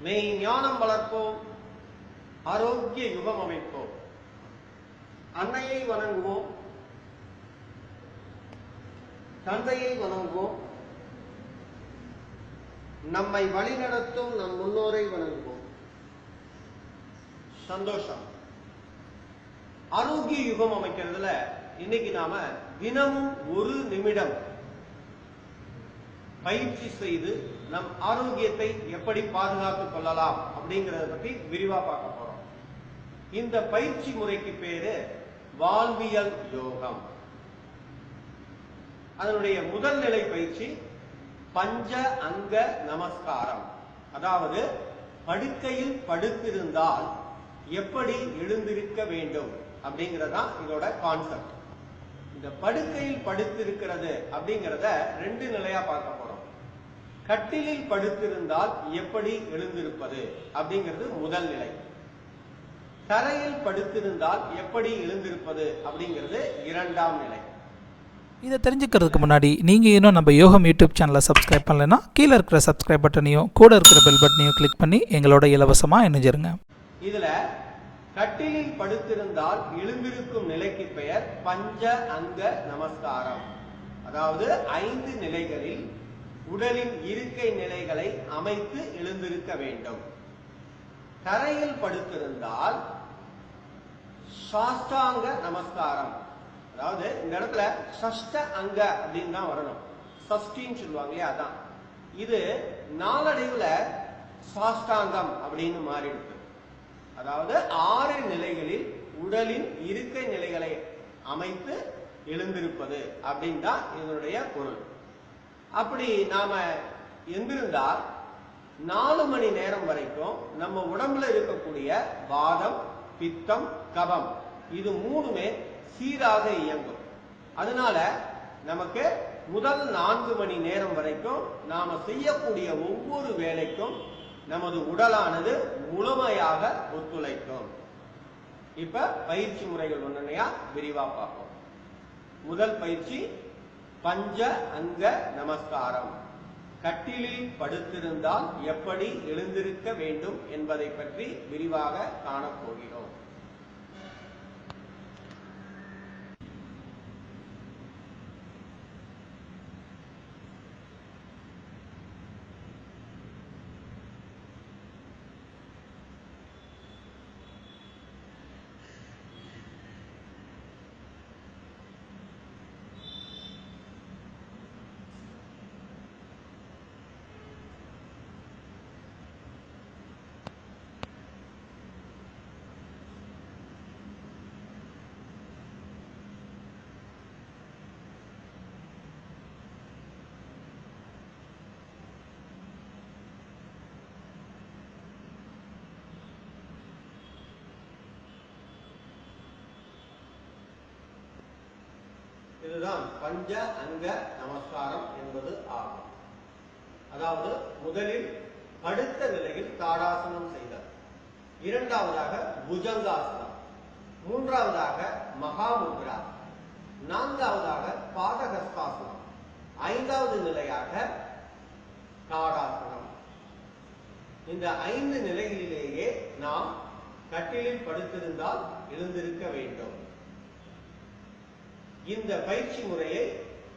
மெய் ஞானம் வளர்ப்போம். ஆரோக்கிய யுகம் அமைப்போம். அன்னையை வணங்குவோம். தந்தையை வணங்குவோம். நம்மை வழிநடத்தும் நம் முன்னோரை வணங்குவோம். சந்தோஷம். ஆரோக்கிய யுகம் அமைக்கிறதுல இன்னைக்கு நாம தினமும் ஒரு நிமிடம் பயிற்சி செய்து நம் ஆரோக்கியத்தை எப்படி பாதுகாத்துக் கொள்ளலாம் அப்படிங்கறத பத்தி விரிவா பார்க்க போறோம். இந்த பயிற்சி முறைக்கு பேரு வாழ்வியல் யோகம். அதனுடைய முதல் நிலை பயிற்சி பஞ்ச அங்க நமஸ்காரம். அதாவது படுக்கையில் படுத்திருந்தால் எப்படி எழுந்திருக்க வேண்டும் அப்படிங்கறதான் இதோட கான்செப்ட் இந்த படுக்கையில் படுத்திருக்கிறது அப்படிங்கறத ரெண்டு நிலையா பார்க்க போறோம். கட்டிலில் படுத்திருந்தால் எப்படி எழுந்திருப்பது அப்படிங்கிறது முதல் நிலை. தரையில் படுத்திருந்தால் எப்படி எழுந்திருப்பது அப்படிங்கிறது இரண்டாம் நிலை. இதை தெரிஞ்சுக்கிறதுக்கு முன்னாடி நீங்கள் இன்னும் நம்ம யோகம் யூடியூப் சேனலை சப்ஸ்கிரைப் பண்ணலைன்னா கீழே இருக்கிற சப்ஸ்கிரைப் பட்டனையும் கூட இருக்கிற பெல் பட்டனையும் கிளிக் பண்ணி எங்களோட இலவசமாக இணைஞ்சிருங்க. இதுல கட்டிலில் படுத்திருந்தால் எழுந்திருக்கும் நிலைக்கு பெயர் பஞ்ச அங்க நமஸ்காரம். அதாவது ஐந்து நிலைகளில் உடலின் இருக்கை நிலைகளை அமைத்து எழுந்திருக்க வேண்டும். தரையில் படுத்திருந்தால் சாஷ்டாங்க நமஸ்காரம். அதாவது இந்த இடத்துல சஷ்ட அங்க அப்படின்னு தான் வரணும். சஷ்டின்னு சொல்லுவாங்க இல்லையா அதான். இது நாளடைவுல சாஷ்டாங்கம் அப்படின்னு மாறிடுது. அதாவது ஆறு நிலைகளில் உடலின் இருக்கை நிலைகளை அமைத்து எழுந்திருப்பது அப்படின்னு தான் இதனுடைய பொருள். அப்படி நாம எந்திருந்தால் நாலு மணி நேரம் வரைக்கும் நம்ம உடம்புல இருக்கக்கூடிய வாதம் பித்தம் கபம் இது மூணுமே சீராக இயங்கும். அதனால நமக்கு முதல் நான்கு மணி நேரம் வரைக்கும் நாம செய்யக்கூடிய ஒவ்வொரு வேலைக்கும் நமது உடலானது முழுமையாக ஒத்துழைக்கும். இப்ப பயிற்சி முறைகள் ஒன்றையா விரிவா பார்ப்போம். முதல் பயிற்சி பஞ்ச அங்க நமஸ்காரம். கட்டிலில் படுத்திருந்தால் எப்படி எழுந்திருக்க வேண்டும் என்பதை பற்றி விரிவாக காணப்போகிறோம் இதுதான் பஞ்ச அங்க நமஸ்காரம் என்பது ஆகும். அதாவது முதலில் படுத்த நிலையில் தாடாசனம் செய்தல். இரண்டாவதாக புஜங்காசனம். மூன்றாவதாக மகாமுத்ரா. நான்காவதாக பாதகஸ்தாசனம். ஐந்தாவது நிலையாக தாடாசனம். இந்த ஐந்து நிலைகளிலேயே நாம் கட்டிலில் படுத்திருந்தால் எழுந்திருக்க வேண்டும். இந்த பயிற்சி முறையை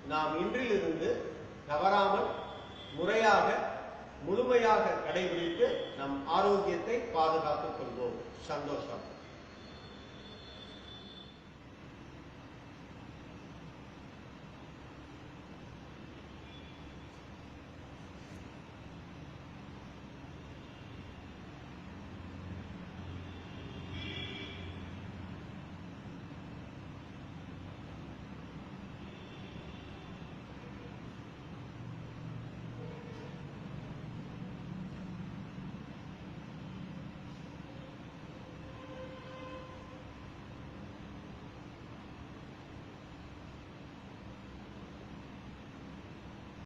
நாம் இன்றிலிருந்து தவறாமல் முறையாக முழுமையாக கடைபிடித்து நம் ஆரோக்கியத்தை பாதுகாத்துக் கொள்வோம். சந்தோஷம்.